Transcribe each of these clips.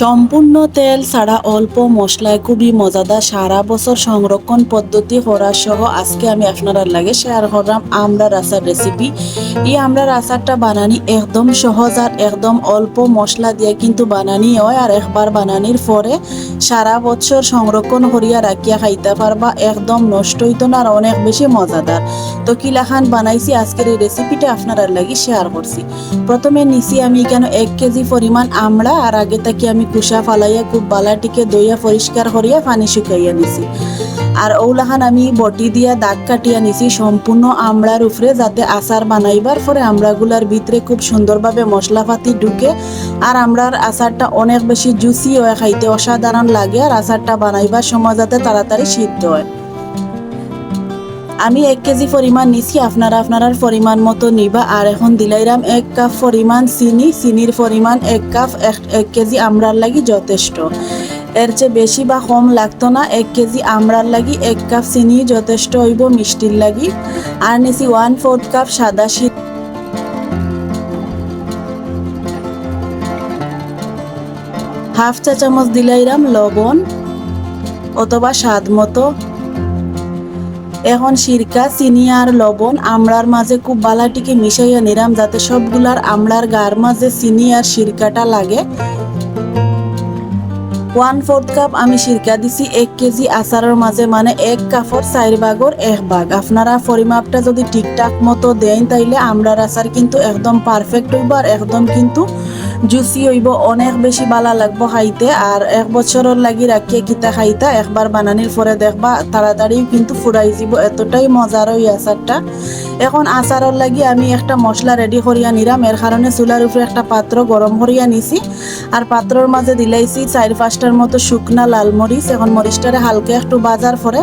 সম্পূর্ণ তেল ছাড়া অল্প মশলায় খুবই মজাদার সারা বছর সংরক্ষণ পদ্ধতি করা সহ আজকে আমি আপনারা লাগে শেয়ার করলাম আমরার আচার রেসিপি এই আমরার আচারটা বানানি একদম সহজ আর একদম অল্প মশলা দিয়ে কিন্তু বানানি হয় আর একবার বানানির পরে সারা বছর সংরক্ষণ করিয়া রাখিয়া খাইতে পারবা, একদম নষ্ট হইতো না আর অনেক বেশি মজাদার। তো কিলাখান বানাইছি, আজকের এই রেসিপিটা আপনারা লাগি শেয়ার করছি। প্রথমে নিছি আমি কেন এক কেজি পরিমাণ আমড়া, আর আগে থেকে আমি কুসা ফালাইয়া খুব বালাটিকে দইয়া পরিষ্কার করিয়া পানি শুকাইয়া নিছি। আর ঔলাহান আমি বটি দিয়া দাগ কাটিয়া নিছি, সম্পূর্ণ আমড়ার উপরে যাতে আচার বানাইবার পরে আমড়াগুলার ভিতরে খুব সুন্দরভাবে মশলাপাতি ঢুকে আর আমড়ার আচারটা অনেক বেশি জুসি হয়ে খাইতে অসাধারণ লাগে আর আচারটা বানাইবার সময় যাতে তাড়াতাড়ি সিদ্ধ হয়। আমি এক কেজি পরিমাণ নিছি, আপনারা আপনার পরিমাণ মতো নিবা। আর এখন দিলাইরাম এক কাপ পরিমাণ চিনি, চিনির পরিমাণ এক কাপ, এক- কেজি আমড়ার লাগি যথেষ্ট। এর চেয়ে বেশি বা কম লাগতো না, এক কেজি আমড়ার লাগি এক কাপ চিনি যথেষ্ট হইব মিষ্টির লাগি। আর নিছি ওয়ান ফোর্থ কাপ সাদা শীত হাফ চা চামচ দিলাইরাম লবণ অথবা স্বাদ মতো। এখন সিরকা, চিনি আর লবণ, আমড়ার মাঝে খুব বালাটিকে মিশাইয়া নিরাম যাতে সবগুলার আমড়ার গার মাঝে চিনি আর সিরকাটা লাগে। ওয়ান ফোর্থ কাপ আমি সিরকা দিছি, এক কেজি আচারের মাঝে মানে এক কাপর চার ভাগর এক ভাগ। আপনারা পরিমাপটা যদি ঠিকঠাক মতো দেন তাইলে আমড়ার আচার কিন্তু একদম পারফেক্ট হইব আর একদম কিন্তু জুসি হইব, অনেক বেশি বালা লাগবো খাইতে। আর এক বছরের লাগি রাখিয়ে কিতা খাইতা, একবার বানানির পরে দেখবা তাড়াতাড়ি কিন্তু ফুরাই যাব, এতটাই মজার ওই আচারটা। এখন আচারের লাগি আমি একটা মশলা রেডি করিয়া নিলাম, এর কারণে চুলার উপরে একটা পাত্র গরম করিয়া নিছি। আর পাত্রর মাঝে দিলাইছি চার পাঁচটার মতো শুকনা লাল মরিচ, এখন মরিচটারে হালকা একটু বাজার পরে।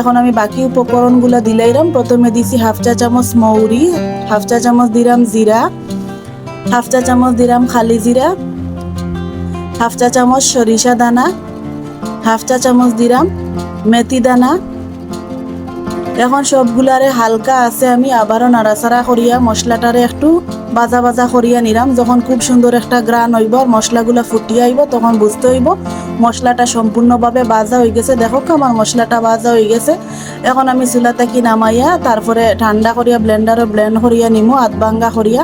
এখন আমি বাকি উপকরণগুলো দিলাইরাম, প্রথমে দিছি হাফ চা চামচ মৌরি, হাফ চা চামচ দিলাম জিরা হাফ চা চামচ দিলাম খালি জিরা, হাফ চা চামচ সরিষা দানা, হাফ চা চামচ দিলাম মেথি দানা। এখন সবগুলারে হালকা আছে, আমি আবারও নাড়াচাড়া করিয়া মশলাটারে একটু বাজা বাজা করিয়া নিলাম। যখন খুব সুন্দর একটা গ্রান হইব আর মশলাগুলা ফুটিয়ে আইব, তখন বুঝতে হইব মশলাটা সম্পূর্ণভাবে বাজা হয়ে গেছে। দেখো আমার মশলাটা বাজা হয়ে গেছে। এখন আমি চুলা কি নামাইয়া, তারপরে ঠান্ডা করিয়া ব্লেন্ডারও ব্লেন্ড করিয়া নিমু, আধ ভাঙ্গা করিয়া।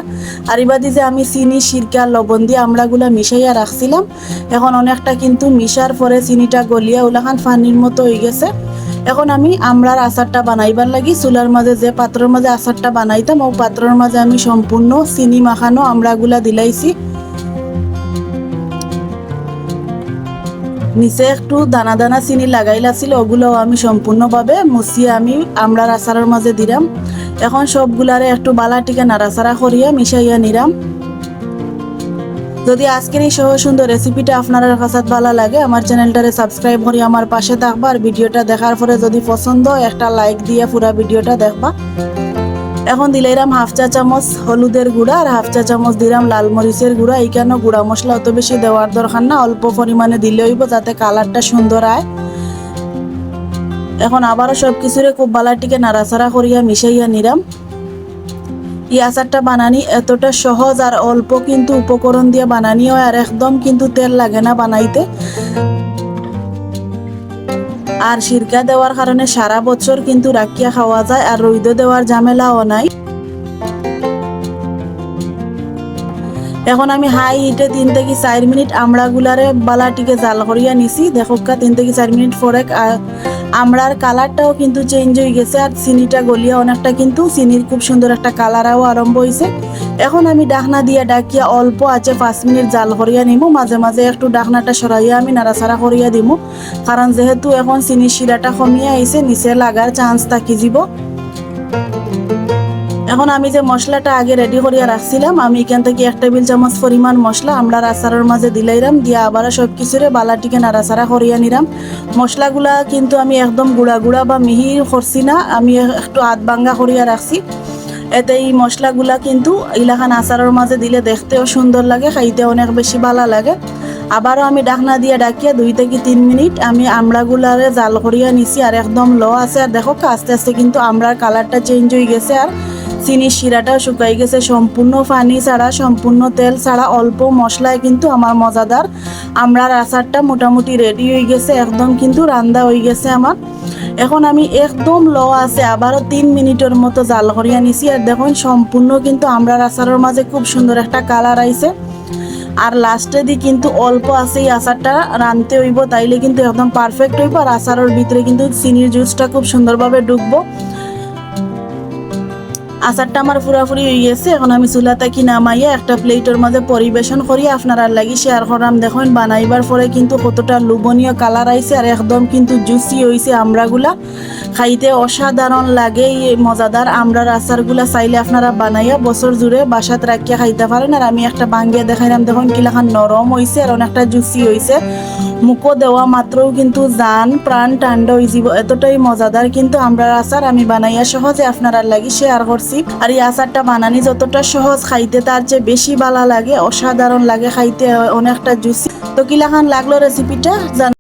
আর ইবাদি যে আমি চিনি, সিরকা, লবণ দিয়ে আমড়াগুলা মিশাইয়া রাখছিলাম, এখন অনেকটা কিন্তু মিশার পরে চিনিটা গলিয়া ওলাখান ফানির মতো হয়ে গেছে। এখন আমি আমড়ার আচারটা বানাইবার লাগি, চুলার মাঝে যে পাত্রের মাঝে আচারটা বানাইতাম, ও পাত্রের মাঝে আমি সম্পূর্ণ চিনি মাখানো আমড়াগুলা দিলাইছি। নিচে একটু দানা দানা চিনি লাগাইলাছিল ওগুলো আমি সম্পূর্ণভাবে মুছিয়ে আমি আমড়ার আচারের মাঝে দিলাম এখন সবগুলারে একটু বালাটিকে নাড়াচাড়া করিয়া মিশাইয়া নিলাম যদি আজকের এই সহ সুন্দর রেসিপিটা আপনাদের কাছে ভালো লাগে, আমার চ্যানেলটারে সাবস্ক্রাইব করে আমার পাশে থাকবা। আর ভিডিওটা দেখার পরে যদি পছন্দ একটা লাইক দিয়ে পুরো ভিডিওটা দেখবা। এখন দিলাইরাম হাফ চা চামচ হলুদের গুঁড়া আর হাফ চা চামচ দিলাম লাল মরিচের গুঁড়া। এই কেন গুঁড়া মশলা অত বেশি দেওয়ার দরকার না, অল্প পরিমাণে দিলে হইব যাতে কালারটা সুন্দর হয় এখন আবারও সব কিছুরে খুব বালাটিকে নাড়াচাড়া করিয়া মিশাইয়া নিলাম। এই আচারটা বানানি এতটা সহজ আর অল্প কিন্তু উপকরণ দিয়ে বানানি হয় আর একদম কিন্তু তেল লাগে না বানাইতে। আর সিরকা দেওয়ার কারণে সারা বছর কিন্তু রাখিয়া খাওয়া যায় আর রৈদ দেওয়ার ঝামেলাও নাই। এখন আমি হাই হিটে তিন থেকে চার মিনিট আমড়াগুলারে বালাটিকে জাল করিয়া নিছি। দেখোকা তিন থেকে চার মিনিট পরে আ- আমড়ার কালারটাও কিন্তু চেঞ্জ হয়ে গেছে আর চিনিটা গলিয়া অনেকটা কিন্তু চিনির খুব সুন্দর একটা কালারও আরম্ভ হয়েছে। এখন আমি ডাকনা দিয়ে ডাকিয়া অল্প আছে পাঁচ মিনিট জাল করিয়া নিমু, মাঝে মাঝে একটু ডাকনাটা সরাইয়া আমি নাড়াচাড়া করিয়া দিমু। কারণ যেহেতু এখন চিনির শিরাটা কমিয়ে আইছে, নিচে লাগার চান্স থাকি যাব এখন আমি যে মশলাটা আগে রেডি করিয়া রাখছিলাম, আমি এখান থেকে এক টেবিল চামচ পরিমাণ মশলা আমরার আচারের মাঝে দিলাইরাম, দিয়া আবার সব কিছুরে বালাটিকে নাড়াচাড়া করিয়া নিলাম মশলাগুলা কিন্তু আমি একদম গুঁড়া গুঁড়া বা মিহি করছি না, আমি একটু আধ ভাঙ্গা করিয়া রাখছি। এতে এই মশলাগুলা কিন্তু ইলাখান আচারের মাঝে দিলে দেখতেও সুন্দর লাগে খাইতে অনেক বেশি ভালো লাগে। আবারও আমি ডাকনা দিয়ে ডাকিয়া দুই থেকে তিন মিনিট আমি আমড়াগুলারে জাল করিয়া নিছি, আর একদম লো আছে, আর দেখো আস্তে আস্তে কিন্তু আমড়ার কালারটা চেঞ্জ হয়ে গেছে, আর চিনির শিরাটাও শুকাই গেছে, সম্পূর্ণ পানি ছাড়া, সম্পূর্ণ তেল ছাড়া, অল্প মশলায় কিন্তু আমার মজাদার আমরার আচারটা মোটামুটি রেডি হয়ে গেছে, একদম কিন্তু রান্দা হয়ে গেছে আমার। এখন আমি একদম ল আছে, আবারও তিন মিনিটের মতো জাল করিয়া নিছি, আর দেখুন সম্পূর্ণ কিন্তু আমরার আচারের মাঝে খুব সুন্দর একটা কালার আইছে। আর লাস্টে দি কিন্তু অল্প আছে এই আচারটা, রানতে হইব, তাইলে কিন্তু একদম পারফেক্ট হইব, আর আচারের ভিতরে কিন্তু চিনির জুসটা খুব সুন্দরভাবে ঢুকবো। আচারটা আমার পুরাপুরি হয়ে গেছে। এখন আমি চুলাটা কি নামাইয়া একটা প্লেটের মধ্যে পরিবেশন করি। আপনারা লাগি শেয়ার করাম। দেখুন, বানাইবার পরে কিন্তু কতটা লোভনীয় কালার আইছে আর একদম কিন্তু জুসি হইছে আমরাগুলা। খাইতে অসাধারণ লাগে এই মজাদার আমরার আচারগুলা। চাইলে আপনারা বানাইয়া বছর জুড়ে বাসাত রাখিয়া খাইতে পারেন। আর আমি একটা বাঙ্গিয়া দেখাইলাম। দেখুন, কিলাখান নরম হইছে আর অনেকটা জুসি হইছে। মুখো দেওয়া মাত্রও কিন্তু জান, প্রাণ ঠান্ডা হয়ে যাব। এতটাই মজাদার কিন্তু আমরা আচার আমি বানাইয়া সহজে আপনারা লাগি শেয়ার করছি। আর এই আচারটা বানানি যতটা সহজ, খাইতে তার চেয়ে বেশি বালা লাগে, অসাধারণ লাগে, খাইতে অনেকটা জুসি তো কিলাখান লাগল রেসিপিটা জান